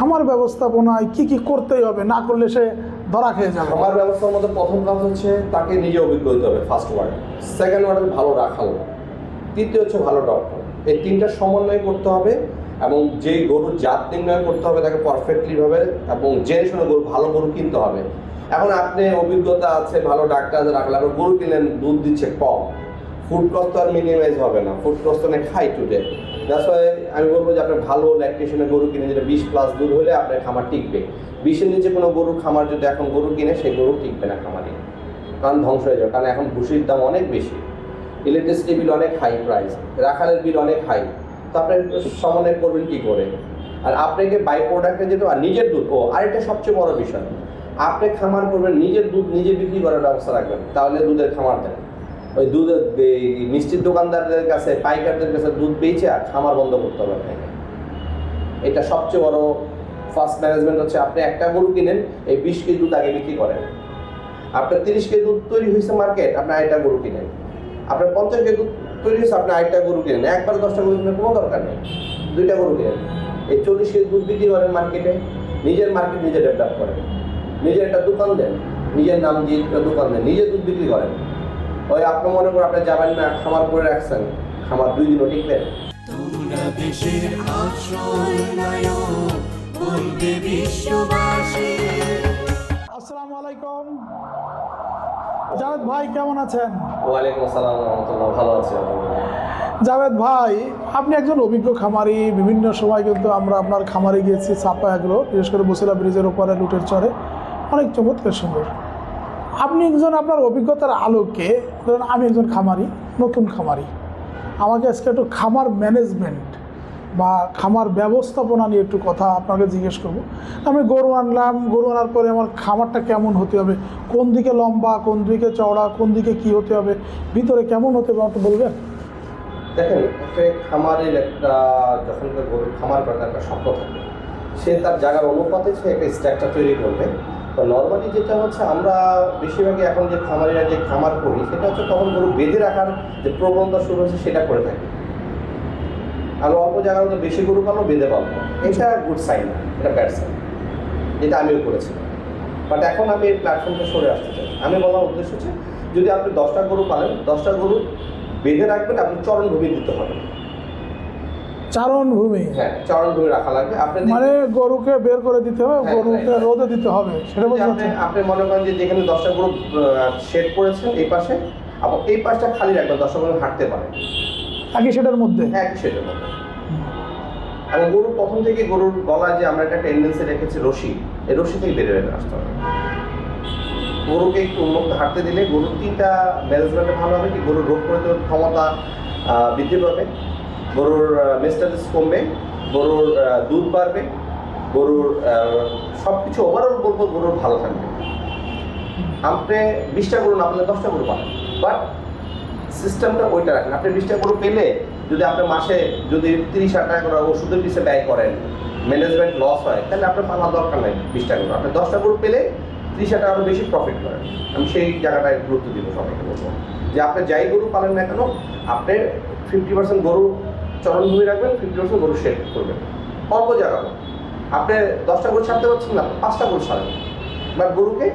খামার ব্যবস্থাপনায় কি কি করতেই হবে? না করলে সে ধরা খেয়ে যাবে। আমার ব্যবস্থার মধ্যে প্রথম কাজ হচ্ছে তাকে নিজে অভিজ্ঞ হতে হবে ফার্স্ট ওয়ার্ড সেকেন্ড ওয়ার্ড ভালো রাখাল। তৃতীয় হচ্ছে ভালো ডক্টর এই তিনটা সমন্বয় করতে হবে এবং যে গরুর জাত নির্ণয় করতে হবে তাকে পারফেক্টলি ভাবে এবং জেনে শুনে গরু ভালো গরু কিনতে হবে। এখন আপনি অভিজ্ঞতা আছে, ভালো ডাক্তার রাখলে, আপনি গরু কিনলেন, দুধ দিচ্ছে কম। ফুড কস্ট আর মিনিমাইজ হবে না। ফুড কস্ট অনেক হাই টুডে দ্যাটস ওয়াই আমি বলব যে আপনার ভালো ল্যাকটেশনের গরু কিনে, যেটা বিশ প্লাস দুধ হলে আপনার খামার টিকবে। বিশের নিচে কোনো গরু খামার যদি এখন গরু কিনে, সেই গরু টিকবে না খামারে। কারণ ধ্বংস হয়ে যাবে। কারণ এখন ভুসির দাম অনেক বেশি। ইলেকট্রিসিটি বিল অনেক হাই প্রাইস রাখালের বিল অনেক হাই তো আপনি সমন্বয় করবেন কী করে? আর আপনাকে বাই প্রোডাক্টে যেতে আর নিজের দুধ, ও আরেকটা সবচেয়ে বড় বিষয়। আপনি খামার করবেন, নিজের দুধ নিজে বিক্রি করার ব্যবস্থা রাখবেন। তাহলে দুধের খামার দেন। ওই দুধ মিষ্টির দোকানদারদের কাছে, পাইকারদের কাছে দুধ বেচে আর খামার বন্ধ করতে হবে আপনাকে। এটা সবচেয়ে বড় ফার্স্ট ম্যানেজমেন্ট হচ্ছে আপনি একটা গরু কিনেন, এই বিশ কেজি দুধ আগে বিক্রি করেন। আপনার তিরিশ কেজি দুধ তৈরি হয়েছে মার্কেট আপনি আরেকটা গরু কিনেন। আপনার পঞ্চাশ কেজি দুধ তৈরি হয়েছে, আপনি আরেকটা গরু কিনেন। একবার দশটা গরু কিনে কোনো দরকার নেই। দুইটা গরু কিনেন। এই চল্লিশ কেজি দুধ বিক্রি করেন মার্কেটে নিজের মার্কেট নিজে ডেভেলপ করেন। নিজের একটা দোকান দেন, নিজের নাম দিয়ে একটা দোকান দেন, নিজে দুধ বিক্রি করেন। ওই আপনি মনে করেন আপনি যাবেন না খামার করে রাখছেন। খামার দুই দিনও টিকবেন তোমরা দেশের আসল নায়ক বলবে বিশ্ববাসী। আসসালামু আলাইকুম। জাভেদ ভাই কেমন আছেন? ওয়ালাইকুম আসসালাম রহমতুল্লাহ ভালো আছি জাভেদ ভাই আপনি একজন অভিজ্ঞ খামারি বিভিন্ন সময় কিন্তু আমরা আপনার খামারে গিয়েছি চাপায়াগুলো বিশেষ করে বসিলা ব্রিজের ওপরে লুটের চরে। অনেক চমৎকার সুন্দর। আপনি একজন আপনার অভিজ্ঞতার আলোকে, ধরুন আমি একজন খামারি, নতুন খামারি। আমাকে আজকে একটু খামার ম্যানেজমেন্ট বা খামার ব্যবস্থাপনা নিয়ে একটু কথা আপনাকে জিজ্ঞেস করব। আমি গরু আনলাম, গরু আনার পরে আমার খামারটা কেমন হতে হবে? কোন দিকে লম্বা, কোন দিকে চওড়া, কোন দিকে কি হতে হবে? ভিতরে কেমন হতে হবে একটু বলবেন? দেখেন খামারের একটা, যখন গরুর খামার করার একটা স্বপ্ন থাকে, সে তার জায়গার অনুপাতে সে একটা স্ট্রাকচার তৈরি করবে। তো নর্মালি যেটা হচ্ছে, আমরা বেশিরভাগই এখন যে খামারিরা যে খামার করি, সেটা হচ্ছে তখন গরু বেঁধে রাখার যে প্রবণতা শুরু হচ্ছে সেটা করে থাকি। আর অল্প জায়গার মধ্যে বেশি গরু পাবো বেঁধে পাবো এটা গুড সাইন এটা ব্যাড সাইন যেটা আমিও করেছিলাম বাট এখন আমি এই প্ল্যাটফর্মটা সরে আসতে চাই। আমি বলার উদ্দেশ্য হচ্ছে, যদি আপনি দশটা গরু পালেন, দশটা গরু বেঁধে রাখবেন, আপনি চরণভূমি দিতে হবে চারণ ভূমি। হ্যাঁ চরণভূমি রাখা লাগবে। মানে গরুকে বের করে দিতে হবে হ্যাঁ, গরুকে হ্যাঁ। রোদে দিতে হবে সেটা বলতে আপনি মনে করেন যে যেখানে দশটা গরু শেড করেছেন এই পাশে আবার এই পাশটা খালি রাখবেন দশটা গরু হাঁটতে পারে। একই সেটার মধ্যে? হ্যাঁ একই শেডের মধ্যে। এবং গরু প্রথম থেকে গরুর গলায় যে আমরা একটা টেন্ডেন্সি রেখেছি রশি এই রশি থেকে বেরিয়ে বেরিয়ে আসতে হবে। গরুকে একটু উন্মুক্ত হাঁটতে দিলে গরুর তিনটা ম্যানেজমেন্টে ভালো হবে কি গরুর রোগ প্রতিরোধ ক্ষমতা বৃদ্ধি পাবে। গরুর মেস্টালিস কমবে, গরুর দুধ বাড়বে, গরুর সব কিছু ওভারঅল বলব গরুর ভালো থাকবে। আপনি বিশটা গরু না দশটা গরু পাবেন। বাট সিস্টেমটা ওইটা রাখেন। আপনি বিশটা গরু পেলে যদি আপনি মাসে যদি তিরিশ হাজার টাকা করে ওষুধের পিছিয়ে ব্যয় করেন ম্যানেজমেন্ট লস হয়, তাহলে আপনার পালার দরকার নেই বিশটা গরু। আপনি দশটা গরু পেলে তিরিশ হাজার টাকা বেশি প্রফিট করেন। আমি সেই জায়গাটায় গুরুত্ব দিব সবাইকে বলব। যে আপনি যাই গরু পালেন না কেন, আপনি ফিফটি পার্সেন্ট গরু চরণভূমি রাখবেন, ফিফটি পার্সেন্ট গরু শেড করবেন। অল্প জায়গা। আপনি দশটা গরু ছাড়তে পারছেন না, পাঁচটা গরু ছাড়বেন বা গরুকে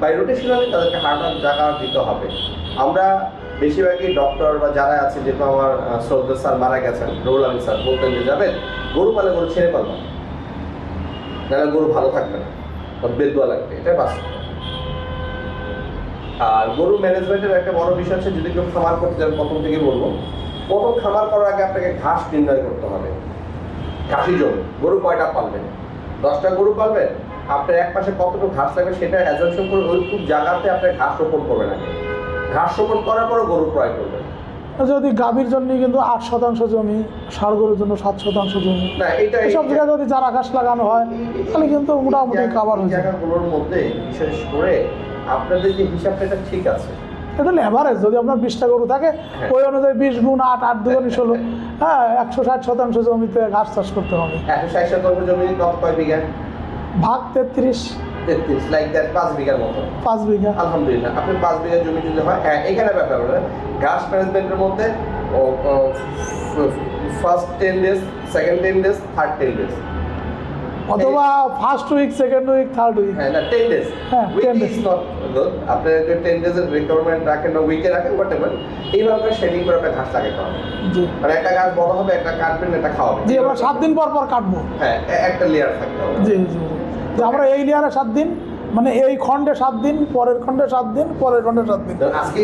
বাই রোটেশনালি তাদেরকে হাঁটার জায়গা দিতে হবে। আমরা বেশিরভাগই ডক্টর বা যারা আছে যেহেতু আমার শ্রদ্ধা স্যার মারা গেছেন, রুহুল আমিন স্যার, বলতেন যে, যাবেন, গরু পালে গরু ছেড়ে পারলাম নাহলে গরু ভালো থাকবে না। ওর বেদুয়া লাগবে এটা বাস্তব। আর গরু ম্যানেজমেন্টের একটা বড় বিষয় আছে যদি কেউ খামার করতে যান, প্রথম থেকে বলব প্রথম খামার করার আগে আপনাকে ঘাস নির্ণয় করতে হবে। ঘাসি জমি গরু কয়টা পালবেন দশটা গরু পালবেন আপনার এক পাশে কতটুকু ঘাস লাগবে সেটা অ্যাজামশন করে ওইটুকু জায়গাতে আপনি ঘাস রোপণ করবেন আগে। ঘাস রোপণ করার পরে গরু ক্রয় করবেন যদি গাভীর জন্য কিন্তু আট শতাংশ জমি ষাড় গরুর জন্য সাত শতাংশ জমি এসব জায়গায় যদি চারা ঘাস লাগানো হয় তাহলে কিন্তু মোটামুটি কাভার হয়ে যাবে জায়গাগুলোর মধ্যে বিশেষ করে আপনাদের যে হিসাবটা ঠিক আছে। এটা লেভারেজ যদি আপনার বিশটা গরু থাকে হ্যাঁ। ওই অনুযায়ী বিশ গুণ আট আট দুগুণ ষোলো। হ্যাঁ একশো ষাট শতাংশ জমিতে ঘাস চাষ করতে হবে। একশো ষাট শতাংশ জমি কয় বিঘা? ভাগ তেত্রিশ। তেত্রিশ লাইক দ্যাট পাঁচ বিঘার মতো। পাঁচ বিঘা। আলহামদুলিল্লাহ আপনি পাঁচ বিঘা জমি যদি হয় হ্যাঁ এখানে ব্যাপার হলো ঘাস ম্যানেজমেন্টের মধ্যে first ten days second ten days third ten days অথবা first week second week third week হ্যাঁ না টেন ডেজ হ্যাঁ, 10 ইজ নট গুড আপনি যদি টেন ডেজের রিকোয়ারমেন্ট রাখেন না উইকে রাখেন হোয়াট এভার এইভাবে শেডিং করে আপনার ঘাস লাগাতে হবে জি। মানে একটা গাছ বড় হবে একটা কাটবেন একটা খাওয়াবেন। জি আমরা সাত দিন পর পর কাটবো। হ্যাঁ একটা লেয়ার থাকতে হবে। জি জি। যে আমরা এই লেয়ারে সাত দিন মানে এই খণ্ডে সাত দিন পরের খণ্ডে সাত দিন পরের খণ্ডে সাত দিন। আজকে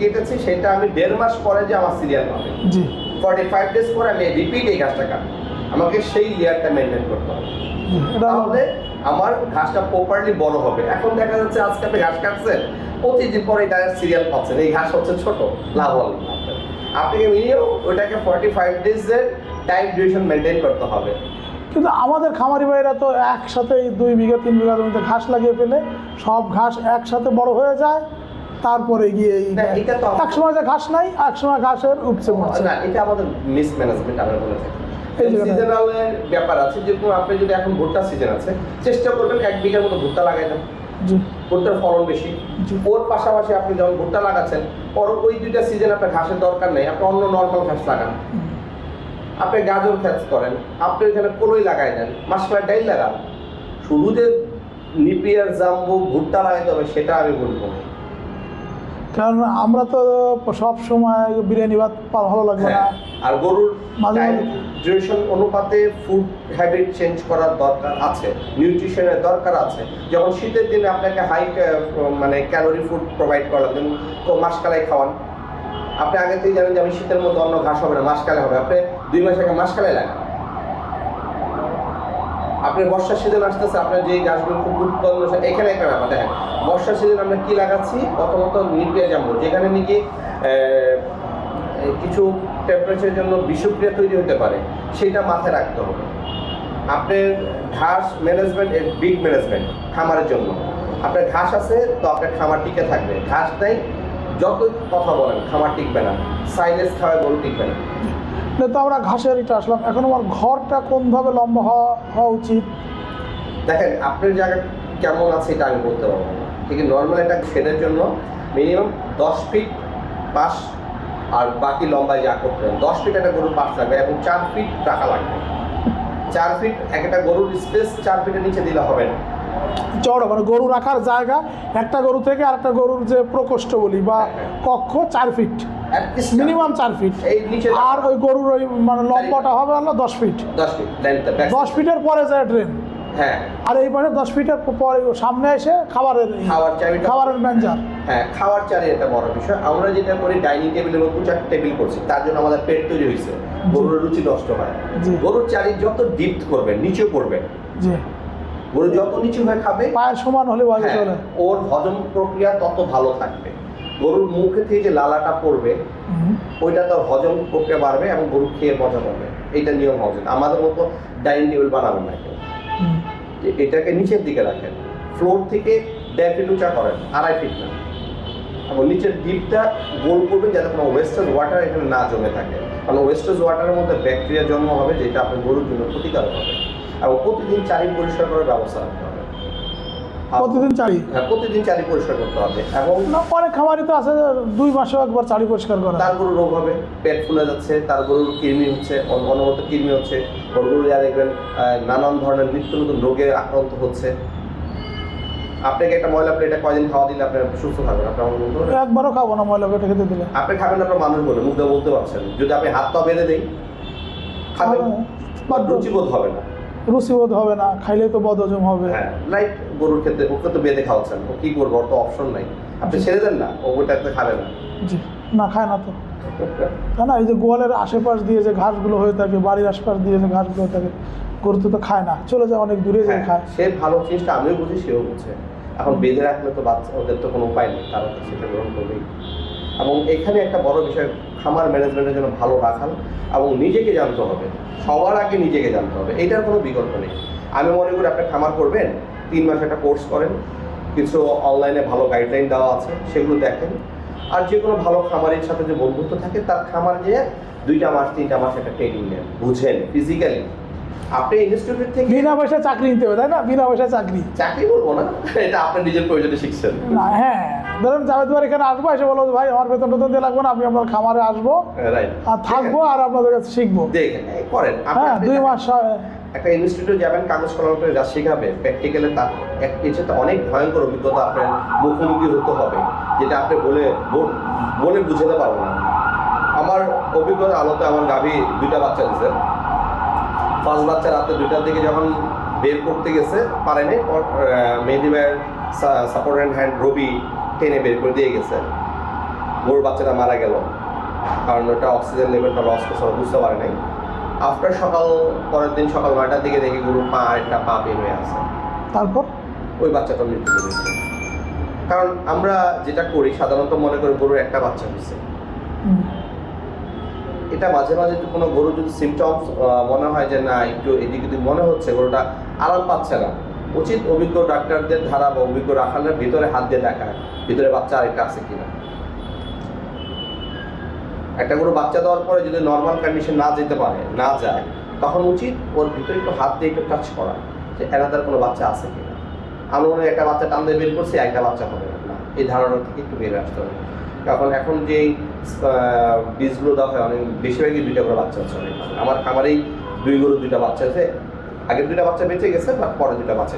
কেটেছি সেটা আমি দেড় মাস পরে যে আমার সিরিয়াল পাবে। জি। ফর্টি ফাইভ ডেজ পরে আমি রিপিট এই গাছটা কাটবো। আমাকে সেই লেয়ারটা মেনটেন করতে হবে। তাহলে আমার ঘাসটা প্রপারলি বড় হবে। এখন দেখা যাচ্ছে আজকে আপনি ঘাস কাটছেন প্রতিদিন পরে এটা সিরিয়াল পাচ্ছেন। এই ঘাস হচ্ছে ছোট লাভ হল আপনাকে মিনিমাম ওটাকে ফর্টি ফাইভ ডেজের টাইম ডিউরেশন মেনটেন করতে হবে। কিন্তু আমাদের খামারি ভাইরা তো একসাথে দুই বিঘা তিন বিঘা জমিতে ঘাস লাগিয়ে ফেলে সব ঘাস একসাথে বড় হয়ে যায় তারপরে গিয়ে এই এটা তো এক সময় যে ঘাস নাই এক সময় ঘাসের উপচে না এটা আমাদের মিস ম্যানেজমেন্ট আমরা বলে থাকি। সিজনালের ব্যাপার। আছে যেরকম আপনি যদি এখন ভুট্টা সিজন আছে চেষ্টা করবেন এক বিঘার মতো ভুট্টা লাগাই দেন ভুট্টার ফলন বেশি। ওর পাশাপাশি আপনি যখন ভুট্টা লাগাচ্ছেন পর ওই দুইটা সিজন আপনার ঘাসের দরকার নেই আপনি অন্য নর্মাল ঘাস লাগান। আপনি গাজর ক্ষেত করেন আপনি এখানে কলই লাগাই দেন মাসকালের ডাইল লাগান। শুধু যে নিপিয়ার জাম্বু ভুট্টা লাগাইতে হবে সেটা আমি বলব না। কারণ আমরা তো সব সময় বিরিয়ানি ভাত ভালো লাগবে না। হ্যাঁ, আর গরুর ডিউরেশন অনুপাতে ফুড হ্যাবিট চেঞ্জ করার দরকার আছে নিউট্রিশনের দরকার আছে যখন শীতের দিনে আপনাকে হাই মানে ক্যালোরি ফুড প্রোভাইড করা তো মাসকালাই খাওয়ান। আপনি আগে থেকে জানেন যে আমি শীতের মধ্যে অন্য ঘাস হবে না মাসকালে হবে। আপনি দুই মাস আগে মাসকালে লাগান। আপনি বর্ষার সিজন আসতেছে, আপনার যে গাছগুলো খুব উৎপন্ন এখানে একটা ব্যাপার, দেখেন, বর্ষার সিজন আমরা কি লাগাচ্ছি? প্রথমত নিউক্লিয়া জাম্বো যেখানে নাকি কিছু টেম্পারেচারের জন্য বিষক্রিয়া তৈরি হতে পারে, সেটা মাথায় রাখতে হবে। আপনার ঘাস ম্যানেজমেন্ট এর বিগ ম্যানেজমেন্ট খামারের জন্য। আপনার ঘাস আছে, তো আপনার খামার টিকে থাকবে। ঘাস নেই, যত কথা বলেন, খামার টিকবে না। সাইলেন্স খাওয়া গরু টিকবে না। তো আমরা ঘাসের এটা আসলাম। এখন আমার ঘরটা কোনভাবে লম্বা হওয়া হওয়া উচিত? দেখেন আপনার জায়গা কেমন আছে এটা আমি বলতে পারব না। ঠিক নর্মাল একটা শেডের জন্য মিনিমাম দশ ফিট পাশ আর বাকি লম্বায় যা করতে হবে। দশ ফিট একটা গরুর পাশ লাগবে এবং চার ফিট টাকা লাগবে। চার ফিট একটা গরুর স্পেস চার ফিটের নিচে দিলে হবে না। চড়া মানে গরু রাখার জায়গা একটা গরু থেকে আরেকটা গরুর যে প্রকোষ্ঠ বলি বা কক্ষ চার ফিট মিনিমাম চার ফিট আর ওই গরুর ওই মানে লম্বাটা হবে হলো দশ ফিট দশ ফিট দশ ফিটের পরে যায় ট্রেন হ্যাঁ। আর এই পাশে দশ ফিটের পরে সামনে এসে খাবারের ই, খাওয়ার খাবারের ম্যানেজার হ্যাঁ খাওয়ার চারি একটা বড় বিষয়। আমরা যেটা করি ডাইনিং টেবিলের মতো চার টেবিল করছি। তার জন্য আমাদের পেট তৈরি হয়েছে। গরুর রুচি নষ্ট হয়। গরুর চারি যত ডিপ করবেন নিচে করবেন জি। গরু যত নিচু হয়ে খাবে পায়ের সমান হলে হ্যাঁ, চলে। ওর হজম প্রক্রিয়া তত ভালো থাকবে। গরুর মুখে থেকে যে লালাটা পড়বে ওইটা তার হজম প্রক্রিয়া বাড়বে এবং গরু খেয়ে মজা পাবে এটা নিয়ম হজম আমাদের মতো ডাইনিং টেবিল বানাবেন না কেউ। এটাকে নিচের দিকে রাখেন। ফ্লোর থেকে দেড় ফিট উঁচা করেন আড়াই ফিট না। এবং নিচের ডিপটা গোল করবেন যাতে কোনো ওয়েস্টেজ ওয়াটার এখানে না জমে থাকে। কারণ ওয়েস্টেজ ওয়াটারের মধ্যে ব্যাকটেরিয়া জন্ম হবে যেটা আপনার গরুর জন্য ক্ষতিকারক হবে। এবং প্রতিদিন চারি পরিষ্কার করার ব্যবস্থা রাখতে প্রতিদিন চারি। হ্যাঁ প্রতিদিন চারি পরিষ্কার করতে হবে এবং না অনেক খামারি তো আছে দুই মাসেও একবার চারি পরিষ্কার করা। তার গরুর রোগ হবে পেট ফুলে যাচ্ছে তার গরুর কৃমি হচ্ছে অন- অনবরত কৃমি হচ্ছে ওর গরু যা দেখবেন নানান ধরনের নিত্য নতুন রোগে আক্রান্ত হচ্ছে। আপনাকে একটা ময়লা প্লেটে কয়দিন খাওয়া দিলে আপনি সুস্থ থাকবেন? আপনি আমার বলতে একবারও খাব না ময়লা পেটে খেতে দিলে। আপনি খাবেন আপনার মানুষ বলে মুখ দিয়ে বলতে পারছেন। যদি আপনি হাত পা বেঁধে দেই খাবেন দাও। রুচিবোধ হবে না। রুচিবোধ হবে না খাইলে তো বদ হজম হবে। হ্যাঁ রাইট গরুর ক্ষেত্রে ওকে তো বেঁধে খাওয়াচ্ছেন ও কি করব? ওর তো অপশন নাই। আপনি ছেড়ে দেন না ও ওইটাতে খাবে না। জি না খায় না তো। তাই না এই যে গোয়ালের আশেপাশ দিয়ে যে ঘাসগুলো হয়ে থাকে বাড়ির আশপাশ দিয়ে যে ঘাসগুলো হয়ে থাকে গরু তো তো খায় না। চলে যায় অনেক দূরে যায় হ্যাঁ, খায়। সে ভালো জিনিসটা আমিও বুঝি সেও বুঝে। এখন বেঁধে রাখলে তো বাচ্চা ওদের তো কোনো উপায় নেই তারা তো সেটা গ্রহণ করবেই। এবং এখানে একটা বড় বিষয় খামার ম্যানেজমেন্টের জন্য ভালো রাখাল এবং নিজেকে জানতে হবে সবার আগে নিজেকে জানতে হবে এটার কোনো বিকল্প নেই। আমি মনে করি আপনি খামার করবেন তিন মাস একটা কোর্স করেন। কিছু অনলাইনে ভালো গাইডলাইন দেওয়া আছে সেগুলো দেখেন। আর যে কোনো ভালো খামারের সাথে যে বন্ধুত্ব থাকে তার খামার যেয়ে দুইটা মাস তিনটা মাস একটা ট্রেনিং নেন বুঝেন ফিজিক্যালি আপনি ইনস্টিটিউট থেকে বিনা পয়সায় চাকরি নিতে হবে তাই না? বিনা পয়সায় চাকরি। চাকরি বলব না এটা আপনার নিজের প্রয়োজনে শিখছেন। না হ্যাঁ। ধরেন জাভেদ ভাই এখানে আসব এসে বলো ভাই আমার বেতন টেতন দিয়ে লাগবে না আমি আপনার খামারে আসব রাইট আর থাকব আর আপনাদের কাছে শিখব। দেখেন করেন। হ্যাঁ দুই মাস হয়। একটা ইনস্টিটিউটে যাবেন, কাগজ কলম করে যা শেখাবে প্র্যাকটিক্যালে তার সাথে অনেক ভয়ঙ্কর অভিজ্ঞতা আপনার মুখোমুখি হতে হবে, যেটা আপনি বলে বলে বুঝাতে পারব না। আমার অভিজ্ঞতা আলোতে আমার গাভী দুইটা বাচ্চা দিছে। ফার্স্ট বাচ্চা রাতে দুইটার দিকে যখন বের করতে গেছে, পারেনি মেহেদি ভাইয়ের সাপোর্ট অ্যান্ড হ্যান্ড রবি টেনে বের করে দিয়ে গেছে। গরুর বাচ্চাটা মারা গেল। কারণ ওটা অক্সিজেন লেভেলটা লস করছে বুঝতে পারে নাই। আফটার সকাল পরের দিন সকাল নয়টার দিকে দেখি গরুর পা একটা পা বের হয়ে আছে। তারপর? ওই বাচ্চাটা মৃত্যু হয়েছে কারণ আমরা যেটা করি সাধারণত মনে করি গরুর একটা বাচ্চা হয়েছে। এটা মাঝে মাঝে কোনো গরু যদি সিমটমস মনে হয় যে না একটু এদিক ওদিক মনে হচ্ছে গরুটা আরাম পাচ্ছে না। উচিত অভিজ্ঞ ডাক্তারদের ধারা বা অভিজ্ঞ রাখালের ভিতরে হাত দিয়ে দেখা ভিতরে বাচ্চা আরেকটা আছে কিনা। একটা গরু বাচ্চা দেওয়ার পরে যদি নর্মাল কন্ডিশন না যেতে পারে, না যায়, তখন উচিত ওর ভিতরে একটু হাত দিয়ে একটু টাচ করা যে এনাদের কোনো বাচ্চা আছে কিনা। আমরা মনে হয় একটা বাচ্চা টান দিয়ে বের করছি, একটা বাচ্চা হবে না। না এই ধারণা থেকে একটু বের আসতে হবে। এখন এখন যেই বীজগুলো দেওয়া হয়, অনেক বেশিরভাগই দুইটা করে বাচ্চা আছে অনেক। আমার খামারেই দুই গরু, দুইটা বাচ্চা আছে। আগের দুইটা বাচ্চা বেঁচে গেছে বা পরে দুইটা বাচ্চা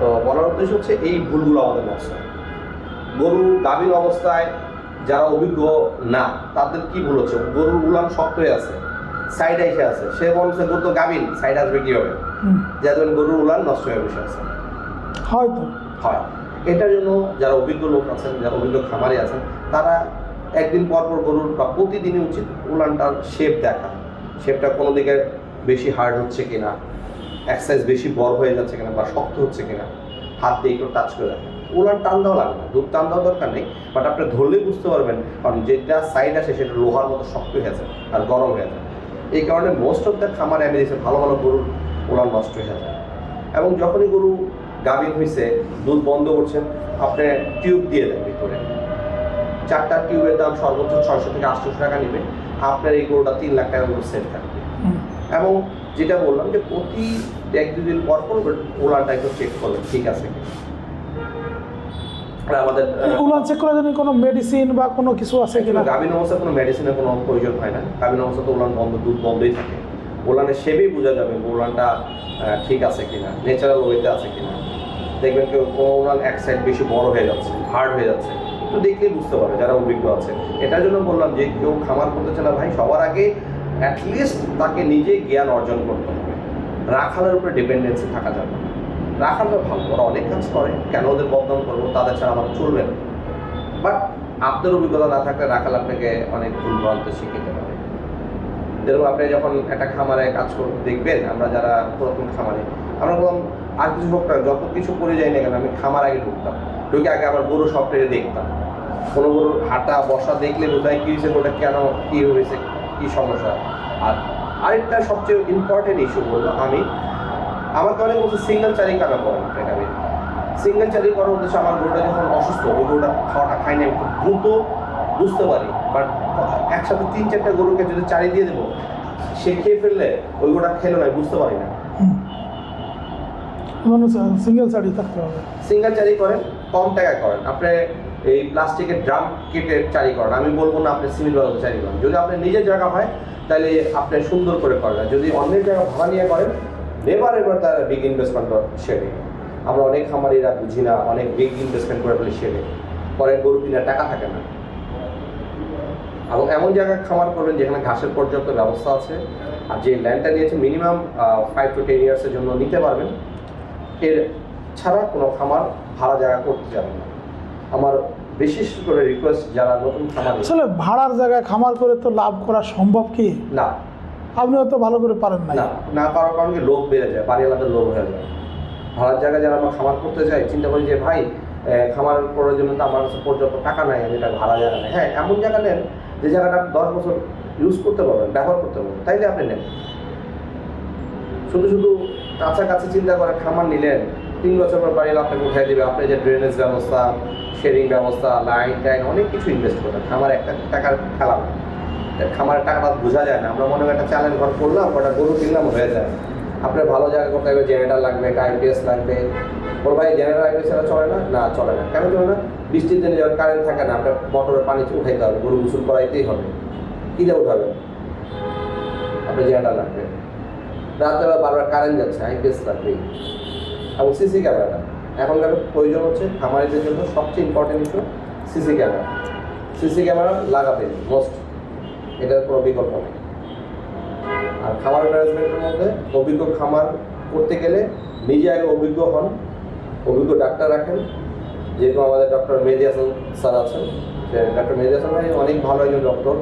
তো বলার উদ্দেশ্য হচ্ছে এই ভুলগুলো আমাদের নষ্ট। গরু গাভীর অবস্থায় যারা অভিজ্ঞ না তাদের কি ভুল হচ্ছে? গরুর উলান শক্ত হয়ে আছে সাইড এসে আছে। সে বলছে গরু তো গাভীর সাইড আসবে কি হবে যাদের গরুর উলান নষ্ট হয়ে বসে আছে। হয়তো হয়। এটার জন্য যারা অভিজ্ঞ লোক আছেন যারা অভিজ্ঞ খামারে আছেন তারা একদিন পর পর গরুর বা প্রতিদিনই উচিত উলানটার শেপ দেখা। শেপটা কোনো দিকে বেশি হার্ড হচ্ছে কিনা এক্সারসাইজ বেশি বড় হয়ে যাচ্ছে কিনা বা শক্ত হচ্ছে কিনা হাত দিয়ে একটু টাচ করে দেখা উলান টান দেওয়া লাগবে না দুধ টান দেওয়া দরকার নেই বাট আপনি ধরলেই বুঝতে পারবেন কারণ যেটা সাইড আসে সেটা লোহার মতো শক্ত হয়ে যায় আর গরম হয়ে যায় এই কারণে মোস্ট অফ দ্য খামার আমি দেখছি ভালো ভালো গরুর উলান নষ্ট হয়ে যায় এবং যখনই গরু গাভীর হয়েছে দুধ বন্ধ করছেন আপনি টিউব দিয়ে দেন ভিতরে। চারটা টিউবের দাম সর্বোচ্চ ছয়শো থেকে আটশোশো টাকা নেবে আপনার এই গরুটা তিন লাখ টাকা করে সেট থাকবে। এবং যেটা বললাম যে প্রতি এক দুদিন পর পর ওলানটা একটু চেক করবেন ঠিক আছে আমাদের উলান চেক করার জন্য কোনো মেডিসিন বা কোনো কিছু আছে কিনা? গাভীন অবস্থায় কোনো মেডিসিনের কোনো প্রয়োজন হয় না। গাভীন অবস্থাতে উলান বন্ধ দুধ বন্ধই থাকে। উলানের বোঝা যাবে উলানটা ঠিক আছে কিনা ন্যাচারাল ওয়েতে আছে কিনা। দেখবেন কেউ কোনো উলান এক সাইড বেশি বড় হয়ে যাচ্ছে হার্ড হয়ে যাচ্ছে একটু দেখলেই বুঝতে পারে যারা অভিজ্ঞ আছে। এটার জন্য বললাম যে কেউ খামার করতে চায় ভাই সবার আগে অ্যাটলিস্ট তাকে নিজে জ্ঞান অর্জন করতে হবে। রাখালের উপরে ডিপেন্ডেন্সি থাকা যাবে রাখালরা ভালো, ওরা অনেক কাজ করে, কেন ওদের বদনাম করব, তাদের ছাড়া আমার চলবে না। বাট আপনার অভিজ্ঞতা না থাকলে রাখাল আপনাকে অনেক ভুল ভ্রান্ত শিখিতে পারে। যেরকম আপনি যখন একটা খামারে কাজ দেখবেন আমরা যারা পুরাতন খামারে, আমরা বললাম, আর কিছু হোক না, যত কিছু করে যাই না কেন, আমি খামার আগে ঢুকতাম। ঢুকে আগে আমার গরু সবটাকে দেখতাম। কোনো গরুর হাঁটা বসা দেখলে বোঝায় কী হয়েছে, ওটা কেন, কী হয়েছে, কী সমস্যা? আর আরেকটা সবচেয়ে ইম্পর্টেন্ট ইস্যু বলল আমি আমাকে অনেক বলছে সিঙ্গেল চারি কেন করেন আমি সিঙ্গেল চারি করার উদ্দেশ্য আমার গরুটা যখন অসুস্থ ওই গরুটা খাওয়াটা খাই না খুব দ্রুত বুঝতে পারি। বাট একসাথে তিন চারটা গরুকে যদি চারি দিয়ে দেবো সে খেয়ে ফেললে ওই গরুটা খেলো না আমি বুঝতে পারি না। সিঙ্গেল শাড়ি থাকতে হবে। সিঙ্গেল চারি করেন কম টাকায় করেন। আপনি এই প্লাস্টিকের ড্রাম কেটে চারি করেন। আমি বলব না আপনি সিমেন্ট বানাতে চারি করেন। যদি আপনার নিজের জায়গা হয় তাহলে আপনি সুন্দর করে করেন। যদি অন্যের জায়গা ভাড়া নিয়ে করেন নেবার এবার তার বিগ ইনভেস্টমেন্ট শেডে আমরা অনেক খামারিরা বুঝি না অনেক বিগ ইনভেস্টমেন্ট করে ফেলি শেডে পরে গরু কিনার টাকা থাকে না। এবং এমন জায়গায় খামার করবেন যেখানে ঘাসের পর্যাপ্ত ব্যবস্থা আছে। আর যে ল্যান্ডটা নিয়েছে মিনিমাম ফাইভ টু টেন ইয়ার্সের জন্য নিতে পারবেন। এর ছাড়া কোনো খামার ভাড়া জায়গা করতে যাবেন না। আমার বিশেষ করে রিকোয়েস্ট যারা নতুন খামার আসলে ভাড়ার জায়গায় খামার করে তো লাভ করা সম্ভব কি? না। আপনি হয়তো ভালো করে পারেন না না করার কারণে কি লোভ বেড়ে যায় বাড়ি বাড়িওয়ালাদের লোভ হয়ে যায়। ভাড়ার জায়গায় যারা আমরা খামার করতে চাই চিন্তা করি যে, ভাই খামার করার জন্য তো আমার কাছে পর্যাপ্ত টাকা নাই, আমি এটা ভাড়া জায়গা নেই। হ্যাঁ এমন জায়গা নেন, যে জায়গাটা আপনি দশ বছর ইউজ করতে পারবেন, ব্যবহার করতে পারবেন, তাইলে আপনি নেন। শুধু শুধু কাছাকাছি চিন্তা করে খামার নিলেন, তিন বছর পর বাড়ি আপনাকে উঠাই দেবে, আপনি যে ড্রেনেজ ব্যবস্থা শেডিং ব্যবস্থা লাইন টাইন অনেক কিছু ইনভেস্ট করেন খামার একটা টাকার খেলা খামারের টাকাটা বোঝা যায় না। আমরা মনে হয় একটা চ্যালেঞ্জ ঘর করলাম ওটা গরু কিনলাম, হয়ে যায়। আপনার ভালো জায়গা করতে হবে জেনারেটার লাগবে একটা আইপিএস লাগবে। ওর ভাই জেনারেটার আইপিএস ছাড়া চলে না? না, চলে না। কেন চলে না? বৃষ্টির দিনে যখন কারেন্ট থাকে না, আপনার মোটরের পানি উঠাইতে হবে, গরু গোসল করাইতেই হবে। কী দিয়ে উঠাবেন? আপনার জেনারেটার লাগবে। রাত্রেবেলা বারবার কারেন্ট যাচ্ছে আইপিএস লাগবেই। এবং সিসি ক্যামেরা এখনকার প্রয়োজন হচ্ছে খামারিদের জন্য সবচেয়ে important issue CC camera CC camera লাগাবে মোস্ট এটার কোনো বিকল্প নেই। আর খামার ম্যানেজমেন্টের মধ্যে অভিজ্ঞ খামার করতে গেলে নিজে আগে অভিজ্ঞ হন, অভিজ্ঞ ডাক্তার রাখেন। যেহেতু আমাদের ডক্টর মেহেদি হাসান স্যার আছেন ডক্টর মেহেদি হাসান ভাই অনেক ভালো একজন ডক্টর।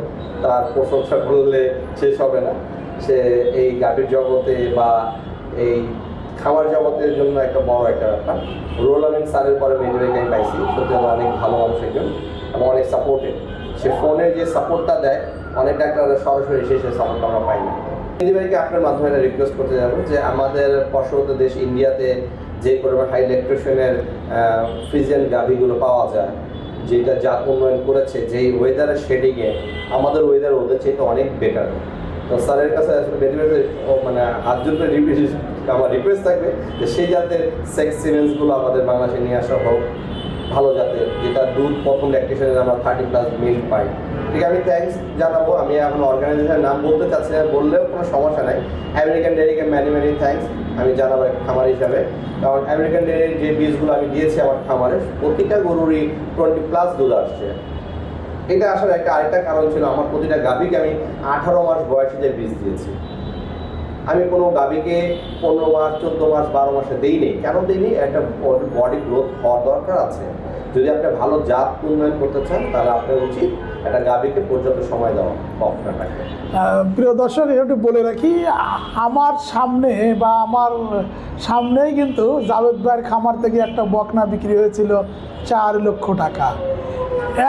তার প্রশংসা করলে শেষ হবে না। সে এই গাভীর জগতে বা এই খাবার জগতের জন্য একটা বড় একটা ব্যাপার। রোল আমিন স্যারের পরে মেহেদি ভাইকে আমি পাইছি। সত্যি অনেক ভালো মানুষ একজন এবং অনেক সাপোর্টেড সে ফোনে যে সাপোর্টটা দেয় অনেক ডাক্তাররা সরাসরি এসে সে সাপোর্ট আমরা পাই না। ভাইকে আপনার মাধ্যমে রিকোয়েস্ট করতে যাব যে আমাদের পার্শ্ববর্তী দেশ ইন্ডিয়াতে যে পরিমাণ হাই ইলেকট্রিশনের ফ্রিজিয়ান গাভিগুলো পাওয়া যায়, যেটা জাত উন্নয়ন করেছে, যেই ওয়েদারের শেডিংয়ে আমাদের ওয়েদার ওদের চাইতে অনেক বেটার তো স্যারের কাছে আসলে বেশি মানে হাত জোর করে আমার রিকোয়েস্ট থাকবে যে সেই জাতের সেক্স সিমেন্সগুলো আমাদের বাংলাদেশে নিয়ে আসা হোক। ভালো জাতের, যেটা দুধ প্রথম ল্যাকটেশনে আমরা থার্টি প্লাস মিল্ক পাই ঠিক আমি থ্যাঙ্কস জানাব, আমি এখন অর্গানাইজেশনের নাম বলতে চাচ্ছি না, বললেও কোনো সমস্যা নাই। আমেরিকান ডেয়ারিকে ম্যানি ম্যানি থ্যাঙ্কস আমি জানাব একটা খামার হিসাবে। কারণ আমেরিকান ডেয়ারির যে বীজগুলো আমি দিয়েছি আমার খামারে, প্রতিটা গরুরই টোয়েন্টি প্লাস দুধ আসছে। এটা আসলে একটা আরেকটা কারণ ছিল, আমার প্রতিটা গাভীকে আমি আঠারো মাস বয়সে যে বীজ দিয়েছি। আমি কোনো গাভীকে পনেরো মাস চোদ্দ মাস বারো মাসে দিইনি। কেন দিইনি? একটা বডি গ্রোথ হওয়ার দরকার আছে। যদি আপনি ভালো জাত উন্নয়ন করতে চান তাহলে আপনার উচিত একটা গাভীকে পর্যাপ্ত সময় দেওয়া আহ, প্রিয় দর্শক একটু বলে রাখি আমার সামনে বা আমার সামনেই কিন্তু জাভেদ ভাইয়ের খামার থেকে একটা বকনা বিক্রি হয়েছিল চার লক্ষ টাকা।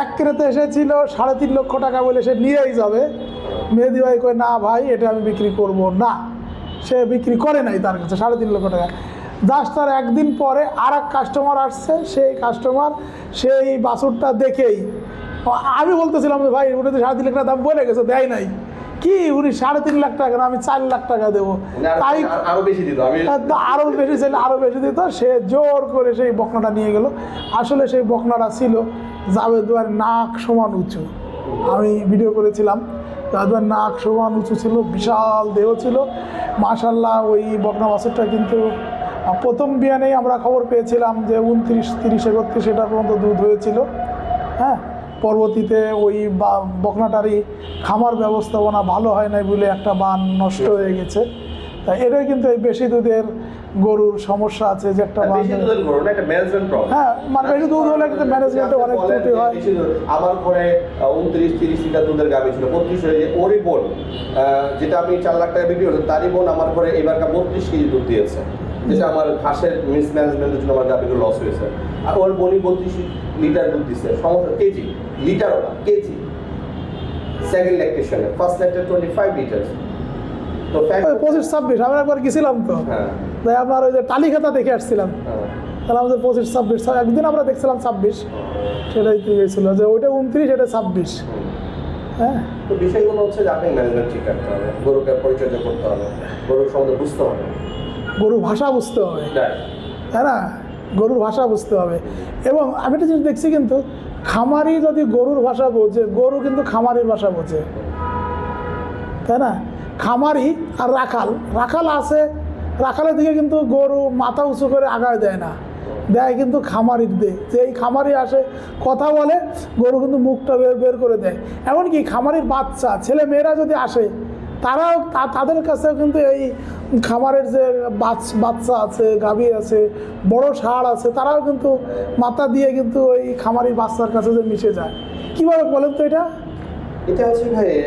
এক ক্রেতে এসেছিল সাড়ে তিন লক্ষ টাকা বলে সে নিয়েই যাবে। মেহেদি ভাই কয় না ভাই এটা আমি বিক্রি করব না। সে বিক্রি করে নাই তার কাছে সাড়ে তিন লক্ষ টাকা। জাস্ট তার একদিন পরে আর এক কাস্টমার আসছে সেই কাস্টমার সেই বাছুরটা দেখেই আমি বলতেছিলাম যে ভাই উনি তো সাড়ে তিন লাখ টাকা দাম বলে গেছে দেয় নাই। কি উনি সাড়ে তিন লাখ টাকা না আমি চার লাখ টাকা দেবো। তাই আরও বেশি দিত আরও বেশি ছিল আরও বেশি দিত সে জোর করে সেই বকনাটা নিয়ে গেল। আসলে সেই বকনাটা ছিল জাভেদুয়ার নাক সমান উঁচু। আমি ভিডিও করেছিলাম। জাভেদুয়ার নাক সমান উঁচু ছিল, বিশাল দেহ ছিল। মাশাল্লাহ ওই বকনা বাছুরটা কিন্তু প্রথম বিয়ানেই আমরা খবর পেয়েছিলাম যে উনত্রিশ তিরিশ, একত্রিশ এটা পর্যন্ত দুধ হয়েছিল। হ্যাঁ পরবর্তীতে ওই বকনাটারই খামার ব্যবস্থাপনা ভালো হয় নাই বলে একটা বান নষ্ট হয়ে গেছে। তা এটাই কিন্তু এই বেশি দুধের গরুর সমস্যা আছে যে একটা প্রবলেম হ্যাঁ মানে বেশি দুধ হলে কিন্তু ম্যানেজমেন্টে অনেক বলেন ত্রুটি হয় আমার ঘরে উনত্রিশ তিরিশ লিটার দুধের গাভী ছিল বত্রিশ হয়ে যে ওরই বোন যেটা আমি চার লাখ টাকা বিক্রি করতাম তারই বোন আমার ঘরে এবারকার বত্রিশ কেজি দুধ দিয়েছে। যেটা আমার ঘাসের মিসম্যানেজমেন্টের জন্য আমার গাভীগুলো লস হয়েছে। আর ওর বোনই বত্রিশ লিটার দুধ দিচ্ছে সমস্যা কেজি লিটারও না কেজি। সেকেন্ড ল্যাকটেশনে ফার্স্ট ল্যাকটের টোয়েন্টি ফাইভ লিটার তো পঁচিশ ছাব্বিশ আমরা একবার গেছিলাম তো। হ্যাঁ। তাই আপনার ওই যে টালিখাতা দেখে আসছিলাম। হ্যাঁ। তাহলে আমাদের পঁচিশ ছাব্বিশ একদিন আমরা দেখছিলাম ছাব্বিশ। সেটাই গেছিল যে ওইটা উনত্রিশ এটা ছাব্বিশ। হ্যাঁ? তো বিষয়গুলো হচ্ছে যে আপনি ম্যানেজমেন্ট ঠিক রাখতে হবে গরুকে পরিচর্যা করতে হবে গরুর সম্বন্ধে বুঝতে হবে। গরুর ভাষা বুঝতে হবে। তাই তাই না? গরুর ভাষা বুঝতে হবে। এবং আমি একটা জিনিস দেখছি কিন্তু খামারি যদি গরুর ভাষা বোঝে গরু কিন্তু খামারির ভাষা বোঝে। তাই না? খামারি আর রাখাল। রাখাল আছে, রাখালের দিকে কিন্তু গরু মাথা উঁচু করে আগায় দেয় না। দেয় কিন্তু খামারির দে যে এই খামারি আসে, কথা বলে, গরু কিন্তু মুখটা বের বের করে দেয়। এমনকি খামারির বাচ্চা, ছেলে মেয়েরা যদি আসে, তারাও তাদের কাছেও কিন্তু এই খামারের যে বাচ- বাচ্চা আছে, গাভী আছে, বড় ষাঁড় আছে, তারাও কিন্তু মাথা দিয়ে কিন্তু ওই খামারির বাচ্চার কাছে যে মিশে যায়। কীভাবে বলেন তো এটা? এটা হচ্ছে ভাই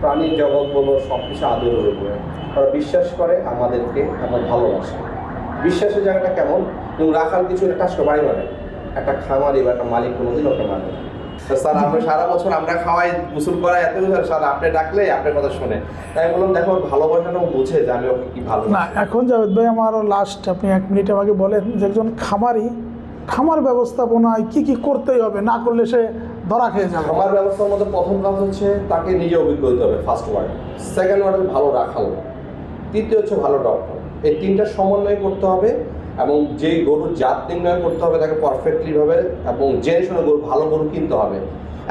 প্রাণীর জগৎ বলো সব কিছু আদরের উপরে। ওরা বিশ্বাস করে, আমাদেরকে আমার ভালোবাসে। বিশ্বাসের জায়গাটা কেমন? এবং রাখাল কিছু একটা সবাই মারে একটা খামারি বা একটা মালিক কোনোদিন ওটা মানে স্যার, আমরা সারা বছর আমরা খাওয়াই, গোসল করাই, এত স্যার, আপনি ডাকলে আপনার কথা শুনে। তাই বললাম, দেখো, ভালোবাসাটা বুঝে যে আমি ওকে কি ভালো না, এখন জাভেদ ভাই, আমার লাস্ট আপনি এক মিনিট আমাকে বলেন যে একজন খামারি, খামার ব্যবস্থাপনায় কি কি করতেই হবে? না করলে সে ধরা খেয়ে যাবে। আমার ব্যবস্থার মধ্যে প্রথম কাজ হচ্ছে তাকে নিজে অভিজ্ঞ হতে হবে ফার্স্ট ওয়ার্ড সেকেন্ড ওয়ার্ড ভালো রাখাল। তৃতীয় হচ্ছে ভালো ডক্টর এই তিনটা সমন্বয় করতে হবে এবং যেই গরুর জাত নির্ণয় করতে হবে তাকে পারফেক্টলি ভাবে এবং জেনে শুনে গরু, ভালো গরু কিনতে হবে।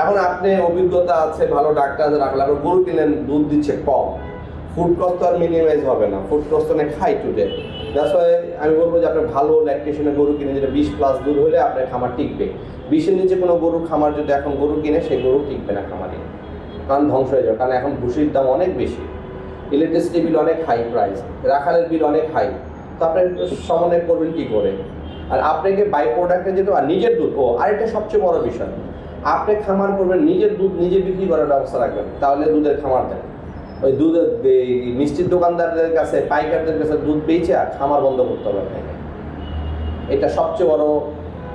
এখন আপনি অভিজ্ঞতা আছে, ভালো ডাক্তার আছে, রাখলে আপনার গরু কিনলেন, দুধ দিচ্ছে কম। ফুড কস্ট তো আর মিনিমাইজ হবে না। ফুড কস্ট অনেক হাই টুডে দ্যাটস ওয়াই আমি বলব যে আপনার ভালো ল্যাকটেশনের গরু কিনে, যেটা বিশ প্লাস দূর হলে আপনার খামার টিকবে। বিশের নিচে কোনো গরুর খামার যদি এখন গরু কিনে, সেই গরু টিকবে না খামারে। কারণ ধ্বংস হয়ে যাবে। কারণ এখন ভুসির দাম অনেক বেশি। ইলেকট্রিসিটি বিল অনেক হাই প্রাইস রাখালের বিল অনেক হাই তো আপনি সমন্বয় করবেন কী করে? আর আপনাকে বাই প্রোডাক্টে যেতে আর নিজের দুধ, ও, আরেকটা সবচেয়ে বড় বিষয়। আপনি খামার করবেন, নিজের দুধ নিজে বিক্রি করার ব্যবস্থা রাখবেন। তাহলে দুধের খামার দেন। ওই দুধ মিষ্টির দোকানদারদের কাছে, পাইকারদের কাছে দুধ বেচে আর খামার বন্ধ করতে হবে এটা সবচেয়ে বড়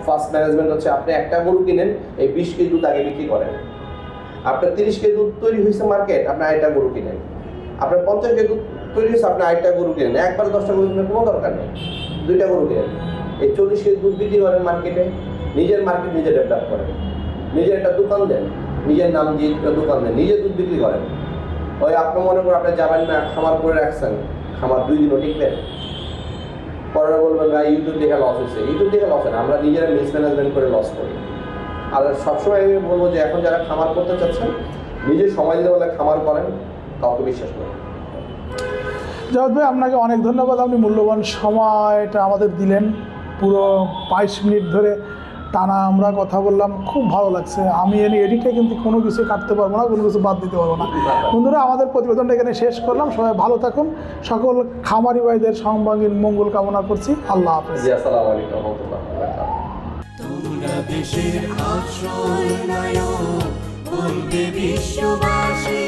ফার্স্ট ম্যানেজমেন্ট হচ্ছে, আপনি একটা গরু কিনেন, এই বিশ কেজি দুধ আগে বিক্রি করেন। আপনার তিরিশ কেজি দুধ তৈরি হয়েছে মার্কেট আপনি আরেকটা গরু কিনেন। আপনার পঞ্চাশ কেজি দুধ তৈরি হয়েছে, আপনি আরেকটা গরু কিনেন। একবার দশটা গরু কিনে কোনো দরকার নেই। দুইটা গরু কিনেন। এই চল্লিশ কেজি দুধ বিক্রি করেন মার্কেটে নিজের মার্কেট নিজে ডেভেলপ করেন। নিজের একটা দোকান দেন, নিজের নাম দিয়ে একটা দোকান দেন, নিজে দুধ বিক্রি করেন। ওই আপনি মনে করেন আপনি যাবেন না, খামার করে রাখছেন। খামার দুই দিনও টিকবেন পরে বলবেন ভাই, ইউটিউব দেখে লস হয়েছে। ইউটিউব দেখে লস হয় আমরা নিজেরা মিসম্যানেজমেন্ট করে লস করি। আর সবসময় আমি বলব যে, এখন যারা খামার করতে চাচ্ছেন, নিজে সময় দিতে বলে খামার করেন, কাউকে বিশ্বাস করেন জাভেদ ভাই, আপনাকে অনেক ধন্যবাদ। আপনি মূল্যবান সময়টা আমাদের দিলেন। পুরো বাইশ মিনিট ধরে টানা আমরা কথা বললাম খুব ভালো লাগছে। আমি এনে এডিটে কিন্তু কোনো কিছু কাটতে পারব না কোনো কিছু বাদ দিতে পারব না। বন্ধুরা আমাদের প্রতিবেদনটা এখানে শেষ করলাম। সবাই ভালো থাকুন। সকল খামারি ভাইদের সর্বাঙ্গীন মঙ্গল কামনা করছি। আল্লাহ হাফেজ। আসসালামু আলাইকুম দেশের নায়ক বলবে বিশ্ববাসী।